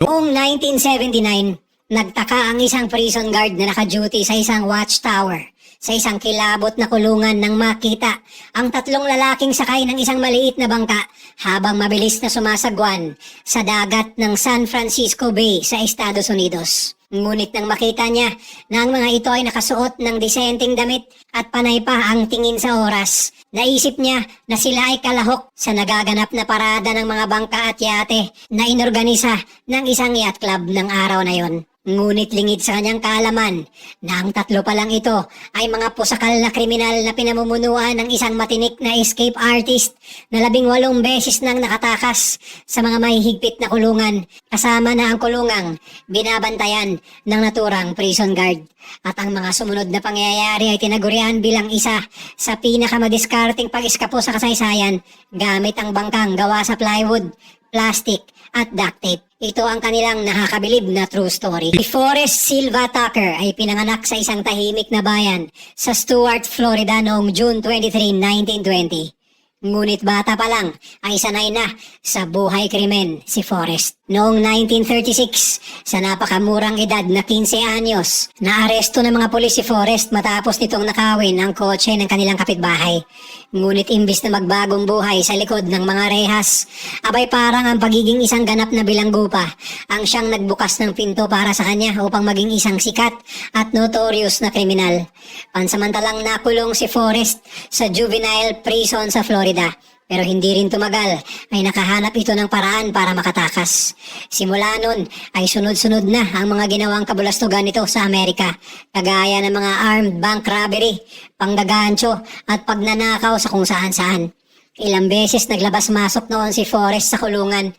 Noong 1979, nagtaka ang isang prison guard na naka-duty sa isang watchtower sa isang kilabot na kulungan nang makita ang tatlong lalaking sakay ng isang maliit na bangka habang mabilis na sumasagwan sa dagat ng San Francisco Bay sa Estados Unidos. Ngunit nang makita niya na ang mga ito ay nakasuot ng disenteng damit at panay pa ang tingin sa oras, naisip niya na sila ay kalahok sa nagaganap na parada ng mga bangka at yate na inorganisa ng isang yacht club ng araw na yon. Ngunit lingid sa kanyang kaalaman na ang tatlo pa lang ito ay mga pusakal na kriminal na pinamumunuan ng isang matinik na escape artist na labing walong beses nang nakatakas sa mga mahihigpit na kulungan kasama na ang kulungang binabantayan ng naturang prison guard. At ang mga sumunod na pangyayari ay tinagurian bilang isa sa pinakamadiskarting pag-iskapo sa kasaysayan gamit ang bangkang gawa sa plywood, plastic at duct tape. Ito ang kanilang nakakabilib na true story. Si Forrest Silva Tucker ay pinanganak sa isang tahimik na bayan sa Stuart, Florida noong June 23, 1920. Ngunit bata pa lang ay sanay na sa buhay krimen si Forrest. Noong 1936, sa napakamurang edad na 15 anyos, naaresto ng mga pulis si Forrest matapos nitong nakawin ang kotse ng kanilang kapitbahay. Ngunit imbis na magbagong buhay sa likod ng mga rehas, abay parang ang pagiging isang ganap na bilanggo pa ang siyang nagbukas ng pinto para sa kanya upang maging isang sikat at notorious na kriminal. Pansamantalang nakulong si Forrest sa juvenile prison sa Florida. Pero hindi rin tumagal ay nakahanap ito ng paraan para makatakas. Simula nun ay sunod-sunod na ang mga ginawang kabulastugan nito sa Amerika. Kagaya ng mga armed bank robbery, panggagancho at pagnanakaw sa kung saan-saan. Ilang beses naglabas-masok noon si Forrest sa kulungan.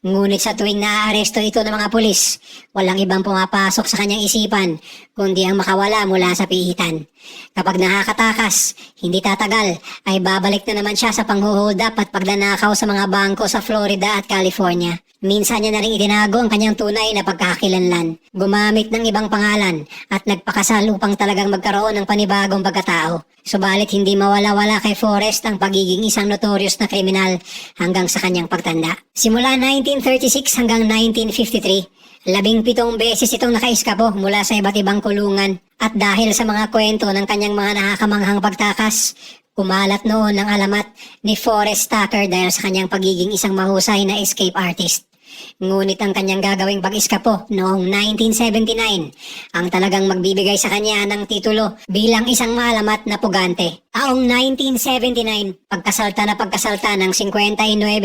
Ngunit sa tuwing naaaresto ito ng mga pulis, walang ibang pumapasok sa kanyang isipan kundi ang makawala mula sa pihitan. Kapag nakakatakas, hindi tatagal ay babalik na naman siya sa panghuhold up at pagnanakaw sa mga bangko sa Florida at California. Minsan niya na rin itinago ang kanyang tunay na pagkakakilanlan. Gumamit ng ibang pangalan at nagpakasal upang talagang magkaroon ng panibagong pagkatao. Subalit hindi mawala-wala kay Forrest ang pagiging isang notorious na kriminal hanggang sa kanyang pagtanda. Simula 1936 hanggang 1953, labing pitong beses itong nakaiskapo mula sa iba't ibang kulungan at dahil sa mga kwento ng kanyang mga nakakamanghang pagtakas, kumalat noon ang alamat ni Forrest Tucker dahil sa kanyang pagiging isang mahusay na escape artist. Ngunit ang kanyang gagawing pag-iskapo noong 1979 ang talagang magbibigay sa kanya ng titulo bilang isang malamat na pugante. Taong 1979, pagkasalta na pagkasalta ng 59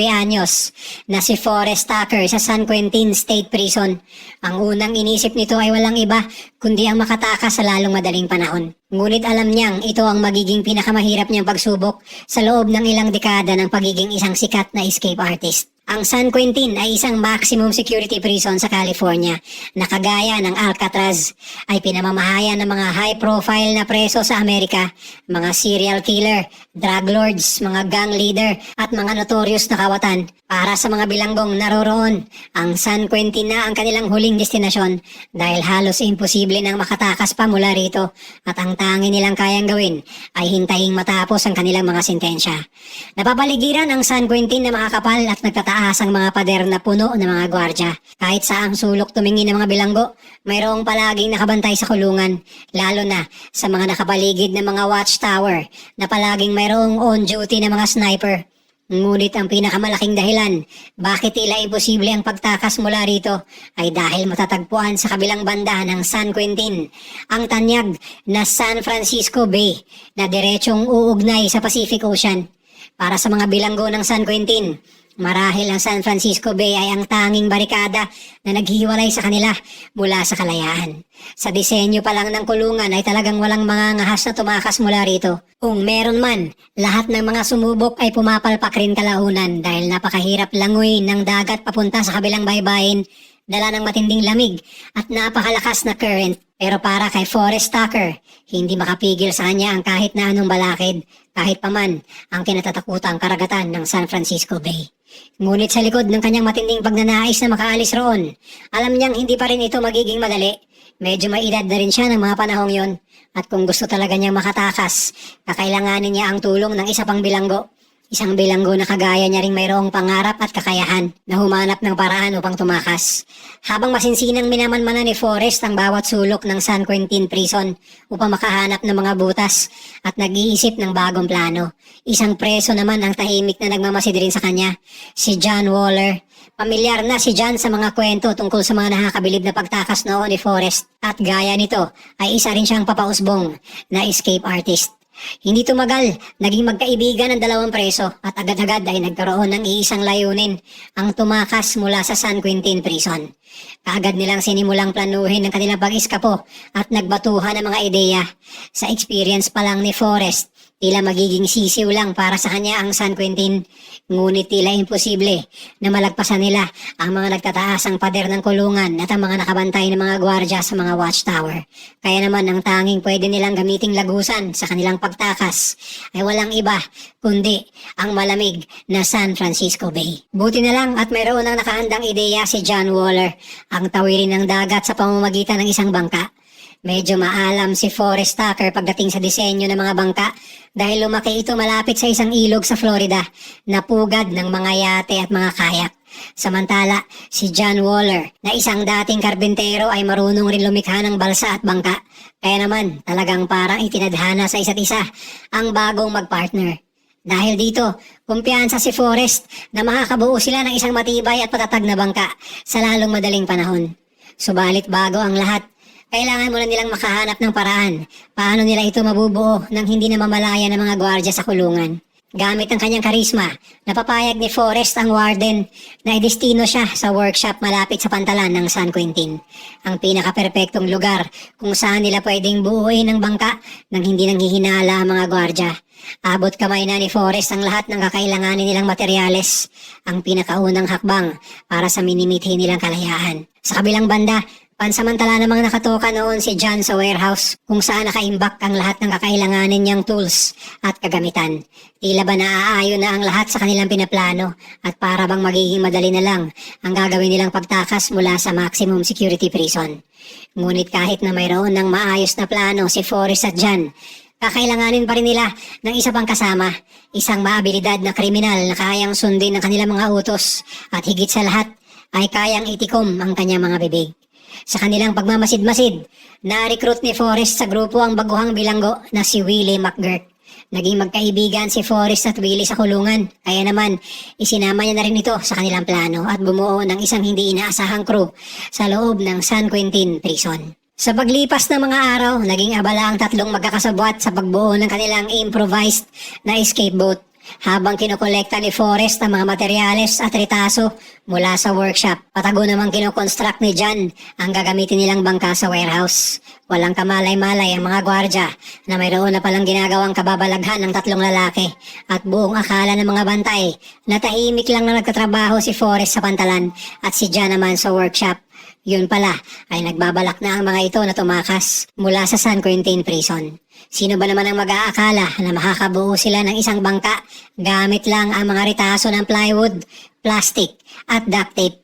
anyos na si Forrest Tucker sa San Quentin State Prison. Ang unang inisip nito ay walang iba kundi ang makatakas sa lalong madaling panahon. Ngunit alam niyang ito ang magiging pinakamahirap niyang pagsubok sa loob ng ilang dekada ng pagiging isang sikat na escape artist. Ang San Quentin ay isang maximum security prison sa California na kagaya ng Alcatraz ay pinamamahayan ng mga high-profile na preso sa Amerika, mga serial killer, drug lords, mga gang leader at mga notorious na kawatan. Para sa mga bilanggong naroroon, ang San Quentin na ang kanilang huling destinasyon dahil halos imposible nang makatakas pa mula rito at ang tangi nilang kayang gawin ay hintaying matapos ang kanilang mga sentensya. Napapaligiran ang San Quentin na mga kapal at nagtataas ang mga pader na puno ng mga gwardya. Kahit sa ang sulok tumingin ng mga bilanggo, mayroong palaging nakabantay sa kulungan, lalo na sa mga nakapaligid ng mga watchtower na palaging mayroong on-duty na mga sniper. Ngunit ang pinakamalaking dahilan bakit tila imposible ang pagtakas mula rito ay dahil matatagpuan sa kabilang banda ng San Quentin ang tanyag na San Francisco Bay na diretsong uugnay sa Pacific Ocean. Para sa mga bilanggo ng San Quentin, marahil ang San Francisco Bay ay ang tanging barikada na naghiwalay sa kanila mula sa kalayaan. Sa disenyo pa lang ng kulungan ay talagang walang mga ngahas na tumakas mula rito. Kung meron man, lahat ng mga sumubok ay pumapalpak rin kalaunan dahil napakahirap langoy ng dagat papunta sa kabilang baybayin dala ng matinding lamig at napakalakas na current. Pero para kay Forrest Tucker, hindi makapigil sa kanya ang kahit na anong balakid, kahit paman ang kinatatakutang karagatan ng San Francisco Bay. Ngunit sa likod ng kanyang matinding pagnanais na makaalis roon, alam niyang hindi pa rin ito magiging madali. Medyo may edad na rin siya ng mga panahong yon. At kung gusto talaga niyang makatakas, kakailanganin niya ang tulong ng isa pang bilanggo Isang bilanggo na kagaya niya ring mayroong pangarap at kakayahan na humanap ng paraan upang tumakas. Habang masinsinang minamanmanan ni Forrest ang bawat sulok ng San Quentin Prison upang makahanap ng mga butas at nag-iisip ng bagong plano. Isang preso naman ang tahimik na nagmamasid rin sa kanya, si John Waller. Pamilyar na si John sa mga kwento tungkol sa mga nakakabilib na pagtakas noon ni Forrest at gaya nito ay isa rin siyang papausbong na escape artist. Hindi tumagal, naging magkaibigan ang dalawang preso at agad-agad ay nagkaroon ng iisang layunin, ang tumakas mula sa San Quentin Prison. Kaagad nilang sinimulang planuhin ang kanilang pag-iskapo at nagbatuhan ng mga ideya. Sa experience pa lang ni Forrest, tila magiging sisiw lang para sa kanya ang San Quentin. Ngunit tila imposible na malagpasan nila ang mga nagtataasang pader ng kulungan at ang mga nakabantay ng mga gwardya sa mga watchtower. Kaya naman ang tanging pwede nilang gamiting lagusan sa kanilang pagtakas ay walang iba kundi ang malamig na San Francisco Bay. Buti na lang at mayroon ang nakahandang ideya si John Waller, ang tawirin ng dagat sa pamamagitan ng isang bangka. Medyo maalam si Forrest Tucker pagdating sa disenyo ng mga bangka dahil lumaki ito malapit sa isang ilog sa Florida na pugad ng mga yate at mga kayak. Samantala, si John Waller na isang dating karbentero ay marunong rin lumikha ng balsa at bangka. Kaya naman, talagang parang itinadhana sa isa't isa ang bagong magpartner. Dahil dito, kumpiyansa si Forrest na makakabuo sila ng isang matibay at patatag na bangka sa lalong madaling panahon. Subalit bago ang lahat, kailangan muna nilang makahanap ng paraan paano nila ito mabubuo nang hindi na mamalaya ng mga gwardya sa kulungan. Gamit ang kanyang karisma, napapayag ni Forrest ang warden na idestino siya sa workshop malapit sa pantalan ng San Quentin. Ang pinaka-perpektong lugar kung saan nila pwedeng buuin ang bangka nang hindi nanghihinala ang mga gwardya. Abot kamay na ni Forrest ang lahat ng kakailanganin nilang materyales, ang pinakaunang hakbang para sa minimithi nilang kalayaan. Sa kabilang banda, Pansamantala namang nakatoka noon si John sa warehouse kung saan nakaimbak ang lahat ng kakailanganin niyang tools at kagamitan. Tila ba naaayon na ang lahat sa kanilang pinaplano at para bang magiging madali na lang ang gagawin nilang pagtakas mula sa maximum security prison. Ngunit kahit na mayroon ng maayos na plano si Forrest at John, kakailanganin pa rin nila ng isa pang kasama, isang maabilidad na kriminal na kayang sundin ang kanilang mga utos at higit sa lahat ay kayang itikom ang kanyang mga bibig. Sa kanilang pagmamasid-masid, na-recruit ni Forrest sa grupo ang baguhang bilanggo na si Willie McGurk. Naging magkaibigan si Forrest at Willie sa kulungan, kaya naman isinama niya na rin ito sa kanilang plano at bumuo ng isang hindi inaasahang crew sa loob ng San Quentin Prison. Sa paglipas ng mga araw, naging abala ang tatlong magkakasabwat sa pagbuo ng kanilang improvised na escape boat habang kinokolekta ni Forrest ang mga materyales at ritaso mula sa workshop. Patago namang kinokonstruct ni John ang gagamitin nilang bangka sa warehouse. Walang kamalay-malay ang mga gwardya na mayroon na palang ginagawang kababalaghan ng tatlong lalaki at buong akala ng mga bantay na tahimik lang na nagtatrabaho si Forrest sa pantalan at si John naman sa workshop. Yun pala ay nagbabalak na ang mga ito na tumakas mula sa San Quentin Prison. Sino ba naman ang mag-aakala na makakabuo sila ng isang bangka gamit lang ang mga ritaso ng plywood, plastic at duct tape?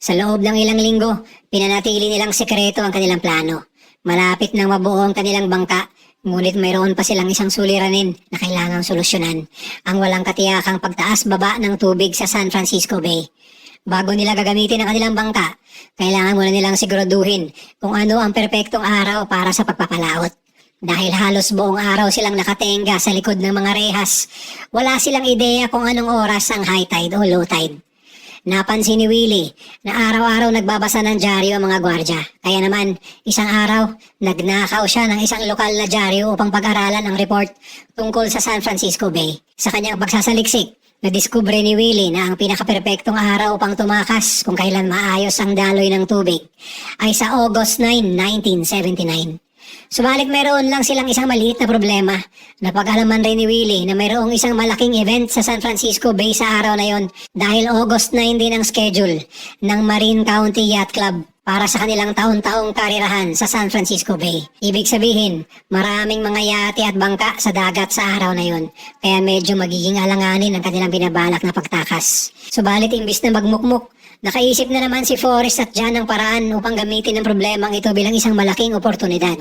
Sa loob ng ilang linggo, pinanatili nilang sekreto ang kanilang plano. Malapit nang mabuo ang kanilang bangka, ngunit mayroon pa silang isang suliranin na kailangang solusyonan. Ang walang katiyakang pagtaas baba ng tubig sa San Francisco Bay. Bago nila gagamitin ang kanilang bangka, kailangan muna nilang siguraduhin kung ano ang perpektong araw para sa pagpapalaot. Dahil halos buong araw silang nakatenga sa likod ng mga rehas, wala silang ideya kung anong oras ang high tide o low tide. Napansin ni Willie na araw-araw nagbabasa ng dyaryo ang mga gwardya. Kaya naman, isang araw, nagnakaw siya ng isang lokal na dyaryo upang pag-aralan ang report tungkol sa San Francisco Bay. Sa kanyang pagsasaliksik, nadiskubre ni Willie na ang pinakaperpektong araw upang tumakas kung kailan maayos ang daloy ng tubig ay sa August 9, 1979. Subalit mayroon lang silang isang maliit na problema. Napag-alaman rin ni Willie na mayroong isang malaking event sa San Francisco Bay sa araw na yon dahil August 9 din ang schedule ng Marine County Yacht Club para sa kanilang taon-taong karirahan sa San Francisco Bay. Ibig sabihin, maraming mga yate at bangka sa dagat sa araw na yon, kaya medyo magiging alanganin ang kanilang binabalak na pagtakas. Subalit imbis na magmukmuk, Nakaisip na naman si Forrest at Jan ng paraan upang gamitin ang problemang ito bilang isang malaking oportunidad.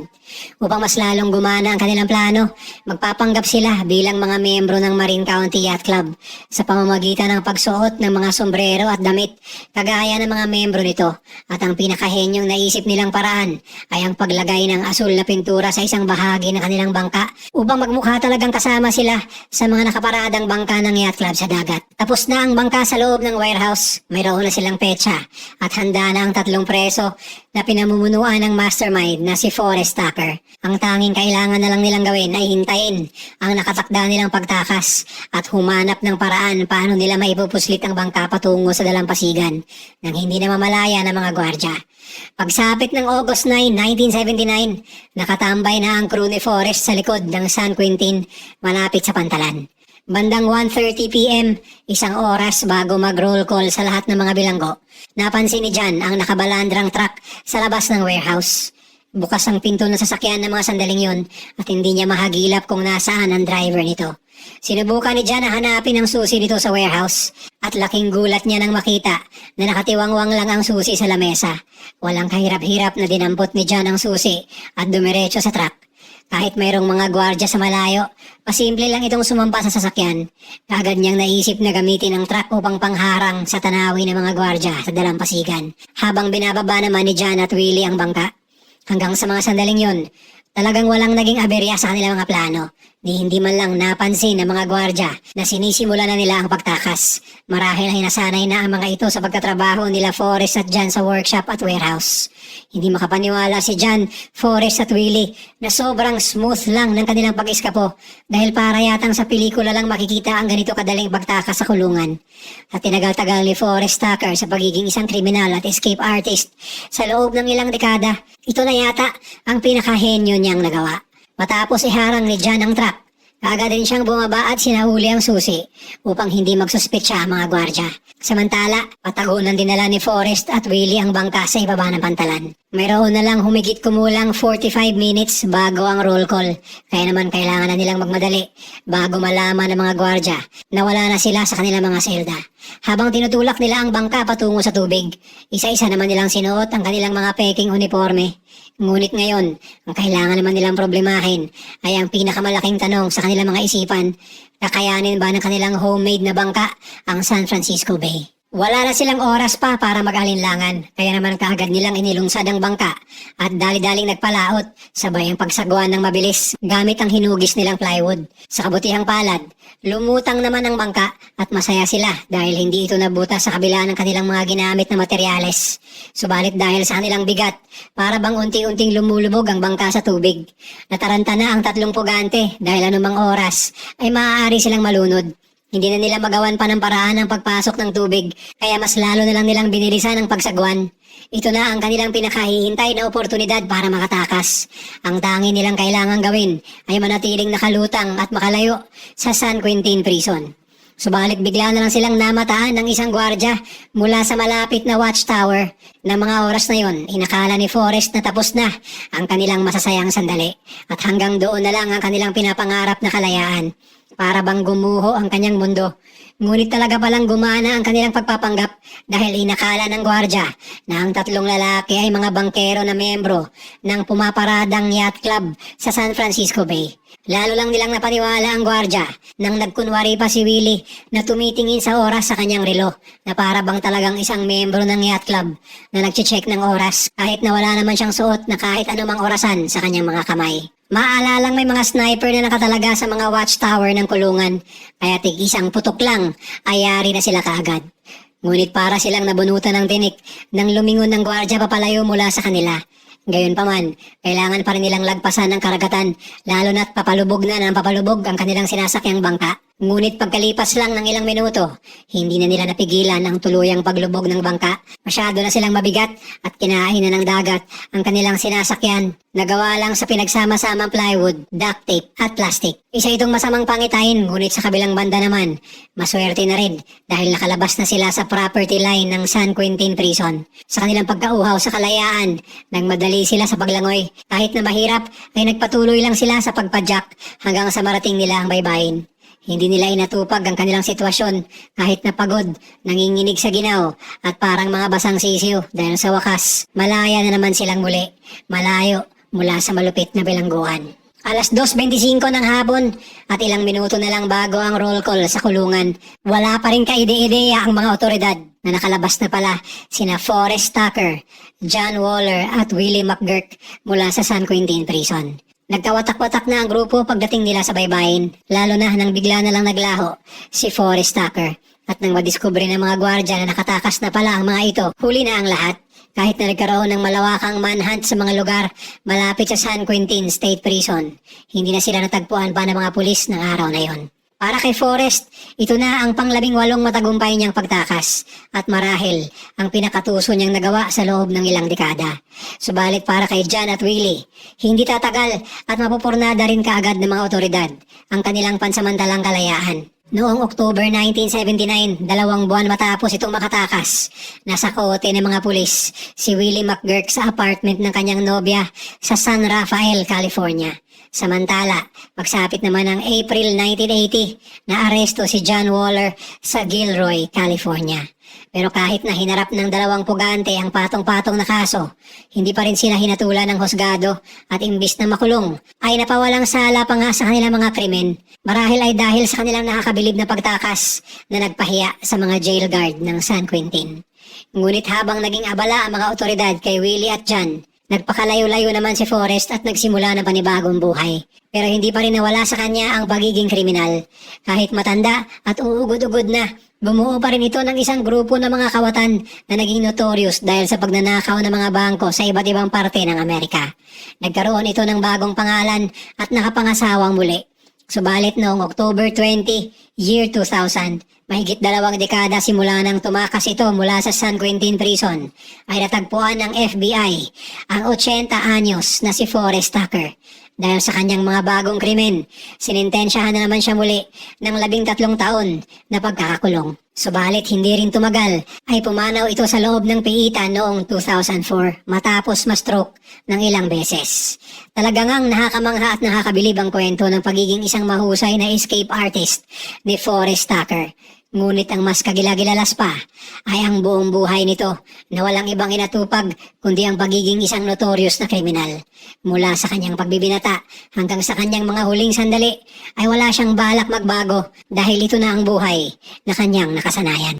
Upang mas lalong gumana ang kanilang plano, magpapanggap sila bilang mga miyembro ng Marine County Yacht Club sa pamamagitan ng pagsuot ng mga sombrero at damit kagaya ng mga miyembro nito. At ang pinakahenyong naisip nilang paraan ay ang paglagay ng asul na pintura sa isang bahagi ng kanilang bangka upang magmukha talagang kasama sila sa mga nakaparadang bangka ng yacht club sa dagat. Tapos na ang bangka sa loob ng warehouse, mayroon na silang petsa at handa na ang tatlong preso na pinamumunuan ng mastermind na si Forrest Tucker. Ang tanging kailangan na lang nilang gawin ay hintayin ang nakatakda nilang pagtakas at humanap ng paraan paano nila maipupuslit ang bangka patungo sa dalampasigan nang hindi na mamalaya ng mga gwardya. Pagsapit ng August 9, 1979, nakatambay na ang crew ni Forrest sa likod ng San Quintin malapit sa pantalan. Bandang 1.30pm, isang oras bago mag-roll call sa lahat ng mga bilanggo, napansin ni Jan ang nakabalandrang truck sa labas ng warehouse. Bukas ang pinto ng sasakyan ng mga sandaling yon at hindi niya mahagilap kung nasaan ang driver nito. Sinubukan ni Jan na hanapin ang susi nito sa warehouse at laking gulat niya nang makita na nakatiwangwang lang ang susi sa lamesa. Walang kahirap-hirap na dinampot ni Jan ang susi at dumiretso sa truck. Kahit mayroong mga gwardya sa malayo, pasimple lang itong sumampa sa sasakyan. Kagad niyang naisip na gamitin ang truck upang pangharang sa tanawi ng mga gwardya sa dalampasigan. Habang binababa naman ni John at Willie ang bangka. Hanggang sa mga sandaling yon, talagang walang naging aberya sa kanilang mga plano. Ni hindi man lang napansin ng mga gwardya na sinisimula na nila ang pagtakas. Marahil ay nasanay na ang mga ito sa pagtatrabaho nila Forrest at Jan sa workshop at warehouse. Hindi makapaniwala si Jan, Forrest at Willie na sobrang smooth lang ng kanilang pag-iskapo dahil para yatang sa pelikula lang makikita ang ganito kadaling pagtakas sa kulungan. At tinagal-tagal ni Forrest Tucker sa pagiging isang kriminal at escape artist sa loob ng ilang dekada, ito na yata ang pinakahenyo niyang nagawa. Matapos iharang ni Jan ang truck, kaagad din siyang bumaba at sinahuli ang susi upang hindi magsuspetsa ang mga gwardya. Samantala, patagunan dinala ni Forrest at Willie ang bangka sa ibaba ng pantalan. Mayroon na lang humigit kumulang 45 minutes bago ang roll call. Kaya naman kailangan na nilang magmadali bago malaman ng mga gwardya na wala na sila sa kanilang mga selda. Habang tinutulak nila ang bangka patungo sa tubig, isa-isa naman nilang sinuot ang kanilang mga peking uniforme. Ngunit ngayon, ang kailangan naman nilang problemahin ay ang pinakamalaking tanong sa kanilang mga isipan, kakayanin ba ng kanilang homemade na bangka ang San Francisco Bay? Wala na silang oras pa para mag-alinlangan, kaya naman kaagad nilang inilungsad ang bangka at dali-daling nagpalaot, sabay ang pagsagwan ng mabilis gamit ang hinugis nilang plywood. Sa kabutihang palad, lumutang naman ang bangka at masaya sila dahil hindi ito nabuta sa kabila ng kanilang mga ginamit na materyales. Subalit dahil sa kanilang bigat, para bang unti-unting lumulubog ang bangka sa tubig. Nataranta na ang tatlong pugante dahil anumang oras ay maaari silang malunod. Hindi na nila magawan pa ng paraan ang pagpasok ng tubig, kaya mas lalo na lang nilang binilisan ang pagsagwan. Ito na ang kanilang pinakahihintay na oportunidad para makatakas. Ang tangi nilang kailangan gawin ay manatiling nakalutang at makalayo sa San Quintin Prison. Subalit bigla na lang silang namataan ng isang gwardya mula sa malapit na watchtower. Na mga oras na yon, inakala ni Forrest na tapos na ang kanilang masasayang sandali. At hanggang doon na lang ang kanilang pinapangarap na kalayaan. Para bang gumuho ang kanyang mundo. Ngunit talaga palang gumana ang kanilang pagpapanggap dahil inakala ng gwardya na ang tatlong lalaki ay mga bangkero na membro ng pumaparadang yacht club sa San Francisco Bay. Lalo lang nilang napaniwala ang gwardya nang nagkunwari pa si Willie na tumitingin sa oras sa kanyang relo na para bang talagang isang membro ng yacht club na nagche-check ng oras kahit na wala naman siyang suot na kahit anumang orasan sa kanyang mga kamay. Maalalang may mga sniper na nakatalaga sa mga watchtower ng kulungan, kaya tig isang putok lang ay yari na sila kaagad. Ngunit para silang nabunutan ng tinik nang lumingon ng gwardya papalayo mula sa kanila. Gayon pa man, kailangan pa rin nilang lagpasan ng karagatan, lalo na't papalubog na ng papalubog ang kanilang sinasakyang bangka. Ngunit pagkalipas lang ng ilang minuto, hindi na nila napigilan ang tuluyang paglubog ng bangka. Masyado na silang mabigat at kinain na ng dagat ang kanilang sinasakyan. Nagawa lang sa pinagsama-samang plywood, duct tape at plastic. Isa itong masamang pangitain, ngunit sa kabilang banda naman, maswerte na rin dahil nakalabas na sila sa property line ng San Quintin Prison. Sa kanilang pagkauhaw sa kalayaan, nagmadali sila sa paglangoy. Kahit na mahirap, ay nagpatuloy lang sila sa pagpadyak hanggang sa marating nila ang baybayin. Hindi nila inatupag ang kanilang sitwasyon kahit napagod, nanginginig sa ginaw at parang mga basang sisiw dahil sa wakas, malaya na naman silang muli, malayo mula sa malupit na bilangguan. Alas 2.25 ng hapon at ilang minuto na lang bago ang roll call sa kulungan. Wala pa rin kaide-ideya ang mga otoridad na nakalabas na pala sina Forrest Tucker, John Waller at Willie McGurk mula sa San Quentin Prison. Nagkawatak-watak na ang grupo pagdating nila sa baybayin, lalo na nang bigla na lang naglaho si Forrest Tucker. At nang madiskubre ng mga gwardya na nakatakas na pala ang mga ito, huli na ang lahat. Kahit na nagkaroon ng malawakang manhunt sa mga lugar malapit sa San Quentin State Prison, hindi na sila natagpuan pa ng mga pulis ng araw na yon. Para kay Forrest, ito na ang panglabing walong matagumpay niyang pagtakas at marahil ang pinakatuso niyang nagawa sa loob ng ilang dekada. Subalit para kay John at Willie, hindi tatagal at mapupurnada rin kaagad ng mga otoridad ang kanilang pansamantalang kalayaan. Noong October 1979, dalawang buwan matapos itong makatakas, nasa kote ng mga pulis si Willie McGurk sa apartment ng kanyang nobya sa San Rafael, California. Samantala, pagsapit naman ng April 1980, naaresto si John Waller sa Gilroy, California. Pero kahit na hinarap ng dalawang pugante ang patong-patong na kaso, hindi pa rin sila hinatulan ng husgado at imbis na makulong, ay napawalang sala pa nga sa kanilang mga krimen. Marahil ay dahil sa kanilang nakakabilib na pagtakas na nagpahiya sa mga jail guard ng San Quentin. Ngunit habang naging abala ang mga otoridad kay Willie at John, Nagpakalayo-layo naman si Forrest at nagsimula ng panibagong buhay. Pero hindi pa rin nawala sa kanya ang pagiging kriminal. Kahit matanda at uugod-ugod na, bumuo pa rin ito ng isang grupo ng mga kawatan na naging notorious dahil sa pagnanakaw ng mga bangko sa iba't ibang parte ng Amerika. Nagkaroon ito ng bagong pangalan at nakapangasawang muli. Subalit noong October 20, year 2000, mahigit dalawang dekada simula nang tumakas ito mula sa San Quentin Prison, ay natagpuan ng FBI ang 80 anyos na si Forrest Tucker. Dahil sa kanyang mga bagong krimen, sinintensyahan na naman siya muli ng labing tatlong taon na pagkakakulong. Subalit hindi rin tumagal ay pumanaw ito sa loob ng piitan noong 2004 matapos ma-stroke ng ilang beses. Talagang ang nakakamangha at nakakabilib ang kwento ng pagiging isang mahusay na escape artist ni Forrest Tucker. Ngunit ang mas kagilagilalas pa ay ang buong buhay nito na walang ibang inatupag kundi ang pagiging isang notorious na kriminal. Mula sa kanyang pagbibinata hanggang sa kanyang mga huling sandali ay wala siyang balak magbago dahil ito na ang buhay na kanyang nakasanayan.